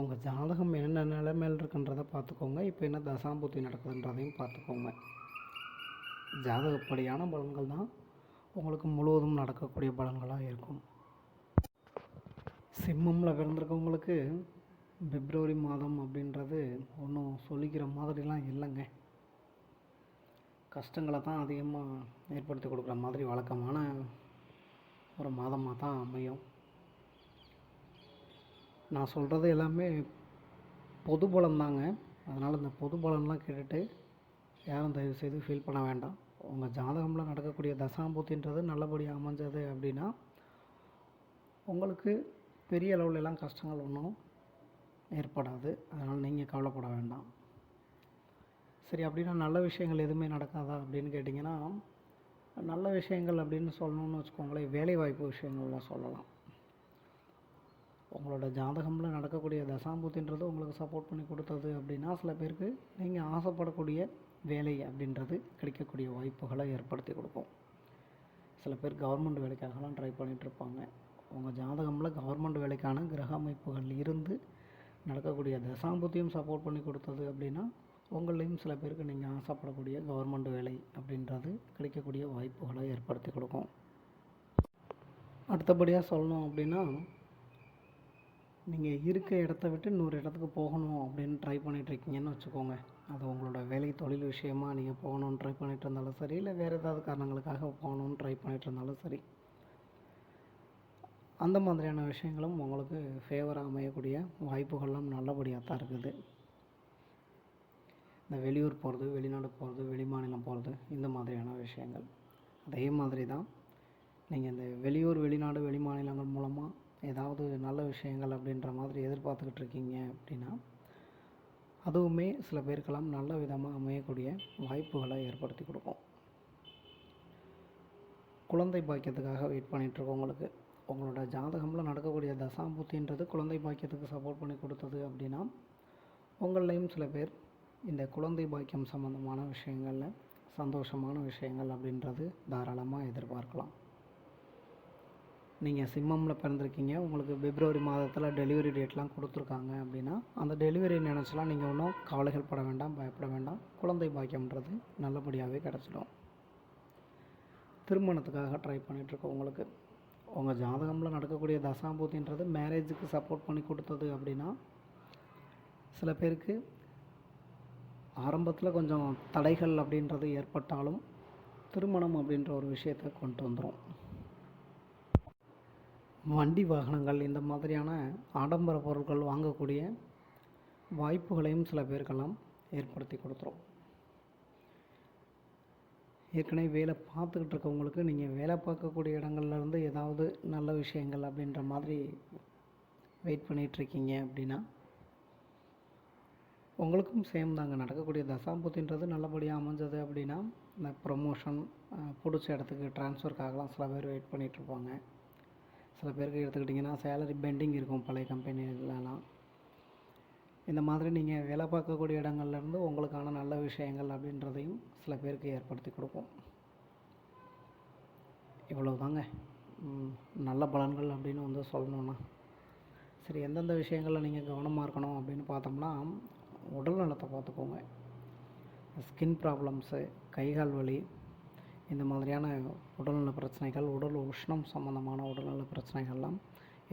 உங்கள் ஜாதகம் என்ன நிலைமையில் இருக்குன்றதை பார்த்துக்கோங்க. இப்போ என்ன தசாம்பூத்தி நடக்குதுன்றதையும் பார்த்துக்கோங்க. ஜாதகப்படியான பலன்கள் தான் உங்களுக்கு முழுவதும் நடக்கக்கூடிய பலன்களாக இருக்கும். சிம்மமில் பிறந்திருக்கவங்களுக்கு பிப்ரவரி மாதம் அப்படின்றது ஒன்றும் சொல்லிக்கிற மாதிரிலாம் இல்லைங்க. கஷ்டங்களை தான் அதிகமாக ஏற்படுத்தி கொடுக்குற மாதிரி வழக்கமான ஒரு மாதமாக தான் அமையும். நான் சொல்கிறது எல்லாமே பொது பலம் தாங்க அதனால் இந்த பொது பலம்லாம் கேட்டுட்டு யாரும் தயவு செய்து ஃபீல் பண்ண வேண்டாம். உங்கள் ஜாதகமில் நடக்கக்கூடிய தசாம்பூத்தின்றது நல்லபடியாக அமைஞ்சது அப்படின்னா உங்களுக்கு பெரிய அளவுல எல்லாம் கஷ்டங்கள் ஒன்றும் ஏற்படாது. அதனால் நீங்கள் கவலைப்பட வேண்டாம். சரி அப்படின்னா நல்ல விஷயங்கள் எதுவுமே நடக்காதா அப்படின்னு கேட்டிங்கன்னா நல்ல விஷயங்கள் அப்படின்னு சொல்லணும்னு வச்சுக்கோங்களேன் வேலைவாய்ப்பு விஷயங்கள்லாம் சொல்லலாம். உங்களோட ஜாதகமில் நடக்கக்கூடிய தசாம்பூத்தின்றது உங்களுக்கு சப்போர்ட் பண்ணி கொடுத்தது அப்படின்னா சில பேருக்கு நீங்கள் ஆசைப்படக்கூடிய வேலை அப்படின்றது கிடைக்கக்கூடிய வாய்ப்புகளை ஏற்படுத்தி கொடுக்கும். சில பேர் கவர்மெண்ட் வேலைக்காகலாம் ட்ரை பண்ணிகிட்ருப்பாங்க உங்கள் ஜாதகமில் கவர்மெண்ட் வேலைக்கான கிரக அமைப்புகள் இருந்து நடக்கக்கூடிய தசாம்பூத்தியும் சப்போர்ட் பண்ணி கொடுத்தது அப்படின்னா உங்களையும் சில பேருக்கு நீங்கள் ஆசைப்படக்கூடிய கவர்மெண்ட் வேலை அப்படின்றது கிடைக்கக்கூடிய வாய்ப்புகளை ஏற்படுத்தி கொடுக்கும். அடுத்தபடியாக சொல்லணும் அப்படின்னா நீங்கள் இருக்க இடத்த விட்டு இன்னொரு இடத்துக்கு போகணும் அப்படின்னு ட்ரை பண்ணிகிட்ருக்கீங்கன்னு வச்சுக்கோங்க. அது உங்களோட வேலை தொழில் விஷயமாக நீங்கள் போகணுன்னு ட்ரை பண்ணிகிட்டு இருந்தாலும் சரி இல்லை வேறு ஏதாவது காரணங்களுக்காக போகணுன்னு ட்ரை பண்ணிகிட்டு இருந்தாலும் சரி. அந்த மாதிரியான விஷயங்களும் உங்களுக்கு ஃபேவராக அமையக்கூடிய வாய்ப்புகள்லாம் நல்லபடியாக தான் இருக்குது. இந்த வெளியூர் போகிறது வெளிநாடு போகிறது வெளிமாநிலம் போகிறது இந்த மாதிரியான விஷயங்கள். அதே மாதிரி தான் நீங்கள் இந்த வெளியூர் வெளிநாடு வெளிமாநிலங்கள் மூலமாக ஏதாவது நல்ல விஷயங்கள் அப்படின்ற மாதிரி எதிர்பார்த்துக்கிட்டு இருக்கீங்க அப்படின்னா அதுவுமே சில பேருக்கெல்லாம் நல்ல விதமாக அமையக்கூடிய வாய்ப்புகளை ஏற்படுத்தி கொடுக்கும். குழந்தை பாக்கியத்துக்காக வெயிட் பண்ணிகிட்ருக்கவங்களுக்கு உங்களோட ஜாதகமில் நடக்கக்கூடிய தசாம்பூத்தின்றது குழந்தை பாக்கியத்துக்கு சப்போர்ட் பண்ணி கொடுத்தது அப்படின்னா உங்கள்லேயும் சில பேர் இந்த குழந்தை பாக்கியம் சம்மந்தமான விஷயங்களில் சந்தோஷமான விஷயங்கள் அப்படின்றது தாராளமாக எதிர்பார்க்கலாம். நீங்கள் சிம்மமில் பிறந்திருக்கீங்க. உங்களுக்கு பிப்ரவரி மாதத்தில் டெலிவரி டேட்லாம் கொடுத்துருக்காங்க அப்படின்னா அந்த டெலிவரி நினச்சலாம் நீங்கள் ஒன்றும் கவலைகள் பட வேண்டாம் பயப்பட வேண்டாம். குழந்தை பாக்கியம்ன்றது நல்லபடியாகவே கிடச்சிடும். திருமணத்துக்காக ட்ரை பண்ணிகிட்ருக்கோம் உங்களுக்கு. உங்கள் ஜாதகமில் நடக்கக்கூடிய தசாபூத்தின்றது மேரேஜுக்கு சப்போர்ட் பண்ணி கொடுத்தது அப்படின்னா சில பேருக்கு ஆரம்பத்தில் கொஞ்சம் தடைகள் அப்படின்றது ஏற்பட்டாலும் திருமணம் அப்படின்ற ஒரு விஷயத்தை கொண்டு வந்துடும் வண்டி வாகனங்கள் இந்த மாதிரியான ஆடம்பர பொருட்கள் வாங்கக்கூடிய வாய்ப்புகளையும் சில பேருக்கெல்லாம் ஏற்படுத்தி கொடுத்துரும். ஏற்கனவே வேலை பார்த்துக்கிட்டு இருக்கவங்களுக்கு நீங்கள் வேலை பார்க்கக்கூடிய இடங்கள்லேருந்து ஏதாவது நல்ல விஷயங்கள் அப்படின்ற மாதிரி வெயிட் பண்ணிகிட்ருக்கீங்க அப்படின்னா உங்களுக்கும் சேம் தாங்க. நடக்கக்கூடிய தசாம்புத்தின்றது நல்லபடியாக அமைஞ்சது அப்படின்னா இந்த ப்ரொமோஷன் பிடிச்ச இடத்துக்கு ட்ரான்ஸ்ஃபருக்காகலாம் சில பேர் வெயிட் பண்ணிகிட்ருப்பாங்க சில பேருக்கு எடுத்துக்கிட்டிங்கன்னா சேலரி பெண்டிங் இருக்கும் பழைய கம்பெனிலலாம் இந்த மாதிரி நீங்கள் வேலை பார்க்கக்கூடிய இடங்கள்லேருந்து உங்களுக்கான நல்ல விஷயங்கள் அப்படின்றதையும் சில பேருக்கு ஏற்படுத்தி கொடுக்கும். இவ்வளோ தாங்க நல்ல பலன்கள் அப்படின்னு வந்து சொல்லணும்னா. சரி எந்தெந்த விஷயங்களில் நீங்கள் கவனமாக இருக்கணும் அப்படின்னு பார்த்தோம்னா உடல் நலத்தை பார்த்துக்கோங்க. ஸ்கின் ப்ராப்ளம்ஸு கைகால் வலி இந்த மாதிரியான உடல்நல பிரச்சனைகள் உடல் உஷ்ணம் சம்மந்தமான உடல்நல பிரச்சனைகள்லாம்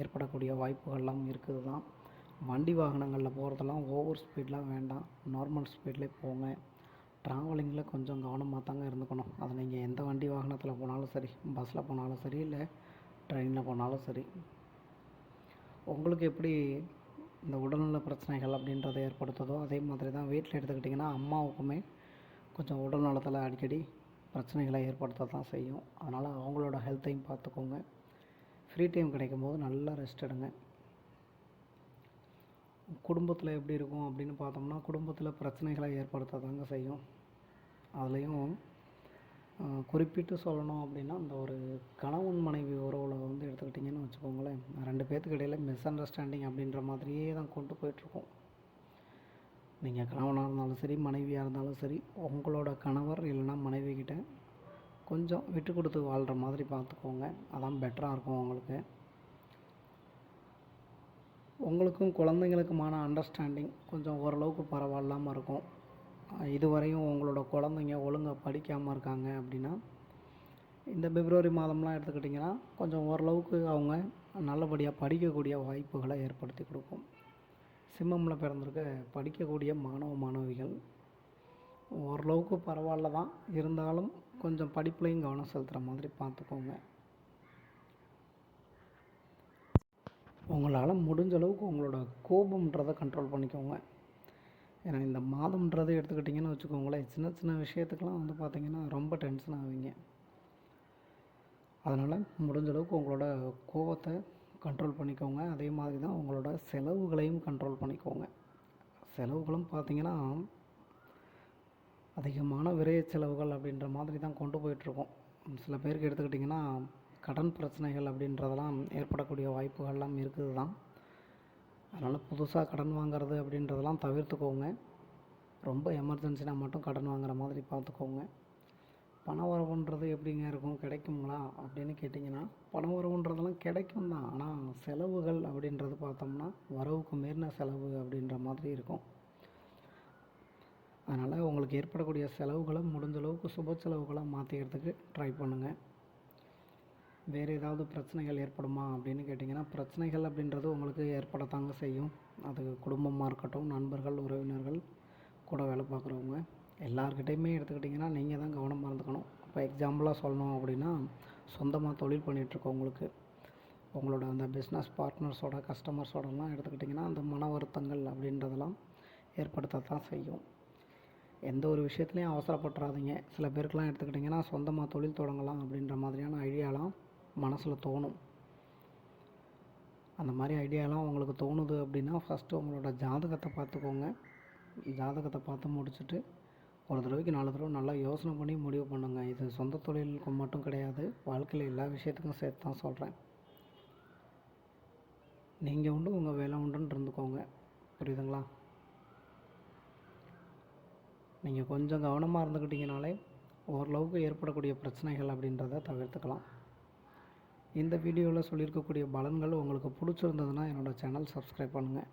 ஏற்படக்கூடிய வாய்ப்புகள்லாம் இருக்குது தான் வண்டி வாகனங்களில் போகிறதெல்லாம் ஓவர் ஸ்பீட்லாம் வேண்டாம். நார்மல் ஸ்பீட்லேயே போங்க. ட்ராவலிங்கில் கொஞ்சம் கவனமாக தாங்க இருந்துக்கணும். அது நீங்கள் எந்த வண்டி வாகனத்தில் போனாலும் சரி பஸ்ஸில் போனாலும் சரி இல்லை ட்ரெயினில் போனாலும் சரி. உங்களுக்கு எப்படி இந்த உடல்நல பிரச்சனைகள் அப்படின்றத ஏற்படுத்துதோ அதே மாதிரி தான் வீட்டில் எடுத்துக்கிட்டிங்கன்னா அம்மாவுக்குமே கொஞ்சம் உடல் நலத்தில் அடிக்கடி பிரச்சனைகளை ஏற்படுத்த தான் செய்யும். அதனால் அவங்களோட ஹெல்த்தையும் பார்த்துக்கோங்க. ஃப்ரீ டைம் கிடைக்கும் போது நல்லா ரெஸ்ட் எடுங்க. குடும்பத்தில் எப்படி இருக்கும் அப்படின்னு பார்த்தோம்னா குடும்பத்தில் பிரச்சனைகளை ஏற்படுத்த தாங்க செய்யும். அதுலேயும் குறிப்பிட்டு சொல்லணும் அப்படின்னா அந்த ஒரு கணவன் மனைவி உறவில் வந்து எடுத்துக்கிட்டிங்கன்னு வச்சுக்கோங்களேன் ரெண்டு பேர்த்துக்கு இடையில் மிஸ் அண்டர்ஸ்டாண்டிங் அப்படின்ற மாதிரியே தான் கொண்டு போயிட்டுருக்கோம் நீங்கள் கணவனாக இருந்தாலும் சரி மனைவியாக இருந்தாலும் சரி உங்களோட கணவர் இல்லைன்னா மனைவி கிட்ட கொஞ்சம் விட்டு கொடுத்து வாழ்கிற மாதிரி பார்த்துக்கோங்க. அதான் பெட்டராக இருக்கும் உங்களுக்கு. உங்களுக்கும் குழந்தைங்களுக்குமான அண்டர்ஸ்டாண்டிங் கொஞ்சம் ஓரளவுக்கு பரவாயில்லாமல் இருக்கும். இதுவரையும் உங்களோட குழந்தைங்க ஒழுங்காக படிக்காமல் இருக்காங்க அப்படின்னா இந்த பிப்ரவரி மாதம்லாம் எடுத்துக்கிட்டிங்கன்னா கொஞ்சம் ஓரளவுக்கு அவங்க நல்லபடியாக படிக்கக்கூடிய வாய்ப்புகளை ஏற்படுத்தி கொடுக்கும். சிம்மமில் பிறந்திருக்க படிக்கக்கூடிய மாணவ மாணவிகள் ஓரளவுக்கு பரவாயில்ல தான். இருந்தாலும் கொஞ்சம் படிப்புலையும் கவனம் செலுத்துகிற மாதிரி பார்த்துக்கோங்க. உங்களால் முடிஞ்ச அளவுக்கு உங்களோட கோபம்ன்றதை கண்ட்ரோல் பண்ணிக்கோங்க. ஏன்னா இந்த மாதம்ன்றதை எடுத்துக்கிட்டிங்கன்னு வச்சுக்கோங்களேன் சின்ன சின்ன விஷயத்துக்கெலாம் வந்து பார்த்திங்கன்னா ரொம்ப டென்ஷன் ஆவீங்க. அதனால் முடிஞ்ச அளவுக்கு உங்களோட கோபத்தை கண்ட்ரோல் பண்ணிக்கோங்க. அதே மாதிரி தான் உங்களோட செலவுகளையும் கண்ட்ரோல் பண்ணிக்கோங்க. செலவுகளும் பார்த்திங்கன்னா அதிகமான விரைய செலவுகள் அப்படின்ற மாதிரி தான் கொண்டு போயிட்டுருக்கோம். சில பேருக்கு எடுத்துக்கிட்டிங்கன்னா கடன் பிரச்சனைகள் அப்படின்றதெல்லாம் ஏற்படக்கூடிய வாய்ப்புகள்லாம் இருக்குது தான் அதனால் புதுசாக கடன் வாங்குறது அப்படின்றதெல்லாம் தவிர்த்துக்கோங்க. ரொம்ப எமர்ஜென்சினா மட்டும் கடன் வாங்குற மாதிரி பார்த்துக்கோங்க. பண வரவுன்றது எப்படிங்க இருக்கும்? கிடைக்குங்களா? அப்படின்னு கேட்டிங்கன்னா பண வரவுன்றதெல்லாம் கிடைக்கும் தான். ஆனால் செலவுகள் அப்படின்றது பார்த்தோம்னா வரவுக்கு மீறின செலவு அப்படின்ற மாதிரி இருக்கும். அதனால் உங்களுக்கு ஏற்படக்கூடிய செலவுகளை முடிஞ்ச அளவுக்கு சுப செலவுகளாக மாற்றிக்கிறதுக்கு ட்ரை பண்ணுங்கள் வேறு ஏதாவது பிரச்சனைகள் ஏற்படுமா அப்படின்னு கேட்டிங்கன்னா பிரச்சனைகள் அப்படின்றது உங்களுக்கு ஏற்படத்தாங்க செய்யும். அது குடும்பமாக இருக்கட்டும் நண்பர்கள் உறவினர்கள் கூட வேலை பார்க்குறவங்க. எல்லார்கிட்டையுமே எடுத்துக்கிட்டிங்கன்னா நீங்கள் தான் கவனமாக இருந்துக்கணும் இப்போ எக்ஸாம்பிளாக சொல்லணும் அப்படின்னா சொந்தமாக தொழில் பண்ணிகிட்ருக்கவங்களுக்கு உங்களோட அந்த பிஸ்னஸ் பார்ட்னர்ஸோட கஸ்டமர்ஸோடலாம் எடுத்துக்கிட்டிங்கன்னா அந்த மன வருத்தங்கள் அப்படின்றதெல்லாம் ஏற்படுத்தத்தான் செய்யும். எந்த ஒரு விஷயத்துலையும் அவசரப்பட்டுறாதீங்க. சில பேருக்கெலாம் எடுத்துக்கிட்டிங்கன்னா சொந்தமாக தொழில் தொடங்கலாம் அப்படின்ற மாதிரியான ஐடியாலாம் மனசில் தோணும். அந்த மாதிரி ஐடியாலாம் உங்களுக்கு தோணுது அப்படின்னா ஃபஸ்ட்டு உங்களோட ஜாதகத்தை பார்த்துக்கோங்க. ஜாதகத்தை பார்த்து முடிச்சுட்டு ஒரு தடவைக்கு நாலு தடவை நல்லா யோசனை பண்ணி முடிவு பண்ணுங்க. இது சொந்த தொழிலுக்கு மட்டும் கிடையாது வாழ்க்கையில் எல்லா விஷயத்துக்கும் சேர்த்து தான் சொல்கிறேன் நீங்கள் உண்டு உங்கள் வேலை உண்டுன்னு இருந்துக்கோங்க. புரியுதுங்களா? நீங்கள் கொஞ்சம் கவனமாக இருந்துக்கிட்டிங்கனாலே ஓரளவுக்கு ஏற்படக்கூடிய பிரச்சனைகள் அப்படின்றத தவிர்த்துக்கலாம். இந்த வீடியோவில் சொல்லியிருக்கக்கூடிய பலன்கள் உங்களுக்கு பிடிச்சிருந்ததுன்னா என்னோடய சேனல் சப்ஸ்கிரைப் பண்ணுங்கள்